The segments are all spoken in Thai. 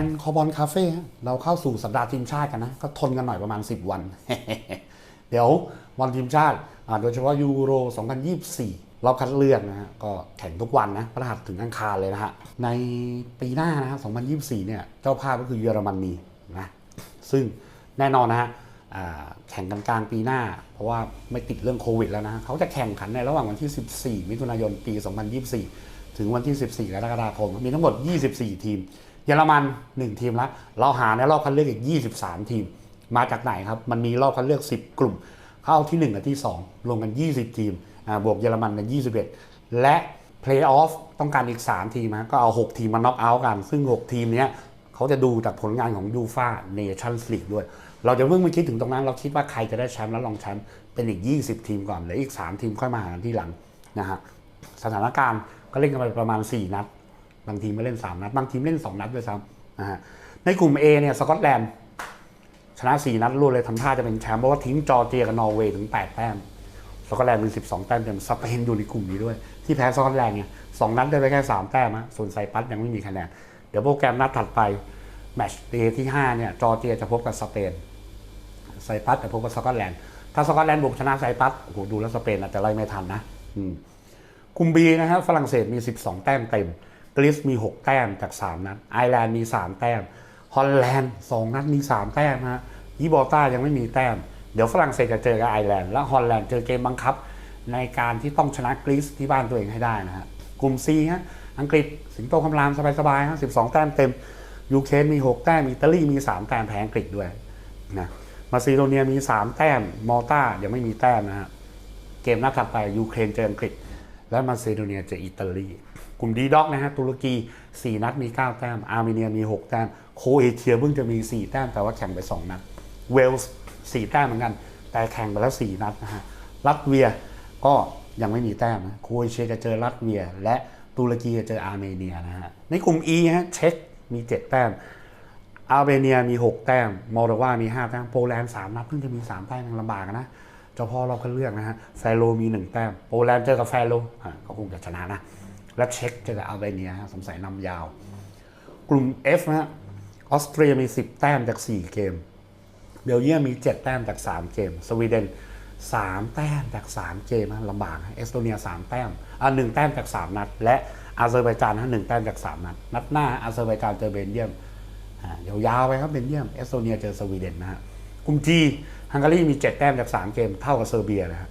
นคอบอลคาเฟ่ฮะเราเข้าสู่สัปดาห์ทีมชาติกันนะ ก็ทนกันหน่อยประมาณ 10 วัน เดี๋ยววันทีมชาติ โดยเฉพาะยูโร 2024รอบคัดเลือกนะฮะ ก็แข่งทุกวันนะพระหัสถึงอังคารเลยนะฮะ ในปีหน้านะฮะ 2024 เนี่ย เจ้าภาพก็คือเยอรมนีนะ ซึ่งแน่นอนนะฮะแข่งกันกลางปีหน้า เพราะว่าไม่ติดเรื่องโควิดแล้วนะเขาจะแข่งขันในระหว่างวันที่ 14 มิถุนายน ปี 2024 ถึงวันที่ 14กรกฎาคม มีทั้งหมด 24 ทีม เยอรมัน 1 ทีมละเราหาในรอบคัดเลือกอีก 23 ทีม มาจากไหนครับ มันมีรอบคัดเลือก 10 กลุ่ม เข้าที่ 1 กับที่ 2 รวมกัน 20 ทีมบวกเยอรมันเป็น 21 และเพลย์ออฟต้องการอีก 3 ทีมนะก็เอา 6 ทีมมาน็อกเอาท์กัน ซึ่ง 6 ทีมนี้เขาจะดูจากผลงานของยูฟาเนชั่นส์ลีกด้วย เราจะเพิ่งไปคิดถึงตรงนั้น เราคิดว่าใครจะได้แชมป์แล้วรองแชมป์เป็นอีก 20 ทีมก่อนเหลืออีก 3 ทีมค่อยมาหากันที่หลังนะฮะสถานการณ์ก็เล่นกันไปประมาณ 4 นัด บางทีมไม่เล่น 3 นัด บางทีมเล่น 2 นัดด้วยซ้ำนะฮะในกลุ่ม A เนี่ยสกอตแลนด์ชนะ 4 นัดรวดเลยทำท่าจะเป็นแชมป์เพราะว่าทิ้งจอร์เจียกับนอร์เวย์ถึง 8 แต้มสกอตแลนด์มี 12 แต้มเต็มสเปนอยู่ในกลุ่มนี้ด้วย ที่แพ้สกอตแลนด์เนี่ยสองนัดได้ไปแค่ 3 แต้มนะส่วนไซปัสยังไม่มีคะแนนเดี๋ยวโปรแกรมนัดถัดไปแมตช์เดย์ที่5เนี่ยจอร์เจียจะพบกับสเปนไซปัสจะพบกับสกอตแลนด์ถ้าสกอตแลนด์บุกชนะไซปัสโอ้โหดูแล้วสเปนอาจจะไล่ไม่ทันนะกลุ่มบีนะครับฝรั่งเศสมี 12 แต้มเต็ม กรีซมี 6 แต้มจาก 3 นัดไอร์แลนด์มี 3 แต้มฮอลแลนด์2นัดมี 3 แต้มนะฮะยีบอต้ายังไม่มีแต้ม เดี๋ยวฝรั่งเศสจะเจอกับไอร์แลนด์แล้วฮอลแลนด์เจอเกมบังคับ ในการที่ต้องชนะกรีซที่บ้านตัวเองให้ได้นะฮะกลุ่ม C ฮะอังกฤษสิงโตคำรามสบายๆฮะ12 แต้มเต็มยูเครนมี 6 แต้มอิตาลีมี 3 แต้มแพ้อังกฤษด้วยนะมาซิโดเนียมี 3 แต้มมอลตายังไม่มีแต้มนะฮะเกมนัดถัดไปยูเครนเจออังกฤษ และมาซิโดเนียเจออิตาลี กลุ่มดีด็อกนะฮะตุรกี 4 นัดมี 9 แต้ม อาร์เมเนียมี 6 แต้ม โคเอเชียเพิ่งจะมี 4 แต้ม แต่ว่าแข่งไป 2 นัด เวลส์ 4 แต้มเหมือนกัน แต่แข่งไปแล้ว 4 นัดนะฮะ รัสเวียก็ยังไม่มีแต้มนะโคเอเชียจะเจอรัสเวีย และตุรกีจะเจออาร์เมเนียนะฮะ ในกลุ่ม E ฮะเช็กมี 7 แต้ม อาร์เบเนียมี 6 แต้ม มอลโดวามี 5 แต้ม โปแลนด์ 3 นัดเพิ่งจะมี 3 แต้มยังลำบากนะเจ้าพ่อเราก็เลือกนะฮะ แฟโรมี 1 แต้ม โปแลนด์เจอกับแฟโรอะก็คงจะชนะนะ และเช็กจอกับอาร์เนี้ยฮะสงสัยนำยาว กลุ่ม F นะฮะออสเตรียมี 10 แต้มจาก 4 เกม เบลเยียมมี 7 แต้มจาก 3 เกม สวีเดน 3 แต้มจาก 3 เกมนะลำบากเอสโตเนีย 3 แต้มอ่า1แต้มจาก 3 นัด และอาเซอร์ไบจานนะหนึ่งแต้มจาก 3 นัด นัดหน้าอาเซอร์ไบจานเจอเบลเยียมอ่าเดี๋ยวยาวไปครับเบลเยียมเอสโตเนียเจอสวีเดนนะฮะกลุ่มจีฮังการีมี 7 แต้มจาก 3 เกม เท่ากับเซอร์เบียนะฮะ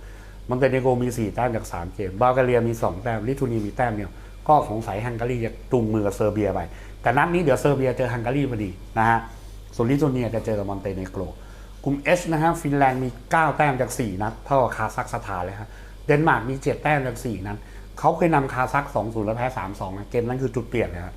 มอนเตเนโกมี 4 แต้มจาก 3 เกมบัลแกเรียมี 2 แต้ม ลิทัวเนียมีแต้มเดียวก็สงสัยฮังการีจะจูงมือกับเซอร์เบียไป แต่นัดนี้เดี๋ยวเซอร์เบียเจอฮังการีพอดีนะฮะ ส่วนลิทัวเนียจะเจอกับมอนเตเนโกรกลุ่ม H นะฮะ ฟินแลนด์มี 9 แต้มจาก 4 นัด เท่ากับคาซัคสถานเลยฮะ เดนมาร์กมี 7 แต้มจาก 4 นัดเขาเคยนำคาซัค2-0แล้วแพ้ 3-2นะเกมนั้นคือจุดเปลี่ยนเลยครับ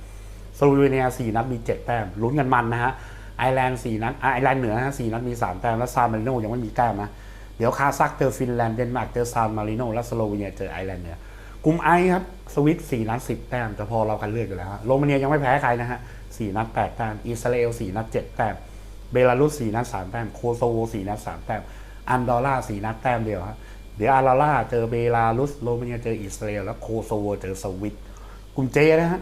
สโลวีเนีย4นัดมี 7 แต้ม ลุ้นกันมันนะฮะไอร์แลนด์4นัดอะไอร์แลนด์เหนือฮะ4นัดมี 3 แต้ม และซานมโนยังไม่มีแต้มนะ เดี๋ยวคาซัคเจอฟินแลนด์เดนมาร์กเจอซานมาริโนและสโลวีเนียเจอไอร์แลนด์เหนือกลุ่มไอครับสวิต4นัด10แต้มแต่พอเราคันเลือกอยู่แล้วฮะโรมาเนียยังไม่แพ้ใครนะฮะ4นัด8แต้มอิสราเอล4นัด7แต้มเบลารุส4นัด3แต้มโคโซโว4นัด3แต้มอันดอร่า4นัดแต้มเดียวฮะเดี๋ยวอาราล่าเจอเบลารุสโรมาเนียเจออิสราเอลและโคโซโวเจอสวิตกลุ่มเจนะฮะ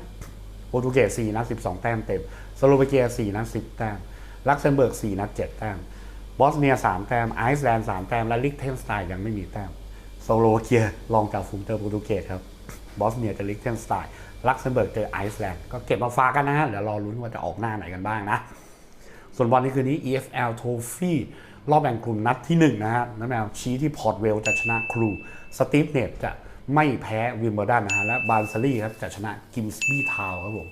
โปรตุเกส4นัด12แต้มเต็มสโลวาเกีย4นัด10แต้มลักเซมเบิร์ก4นัด7แต้ม บอสเนีย3แต้มไอซ์แลนด์3แต้ม และลิกเทนสไตน์ยังไม่มีแต้มสโลเกียลองจากฝูงเจอโปรตุเกสครับบอสเนียเจอลิกเทนสไตน์ลักเซมเบิร์กเจอไอซ์แลนด์ก็เก็บมาฝากกันนะฮะเดี๋ยวรอลุ้นว่าจะออกหน้าไหนกันบ้างนะ ส่วนวันนี้คืนนี้ EFL Trophy รอบแบ่งกลุ่มนัดที่1นะฮะน้ำแมวชี้ที่พอร์ตเวลจะชนะครูสตีฟเนตจะไม่แพ้วิมเบลดันนะฮะและบาร์ซารี่ครับจะชนะกิมสบี้ทาวครับผม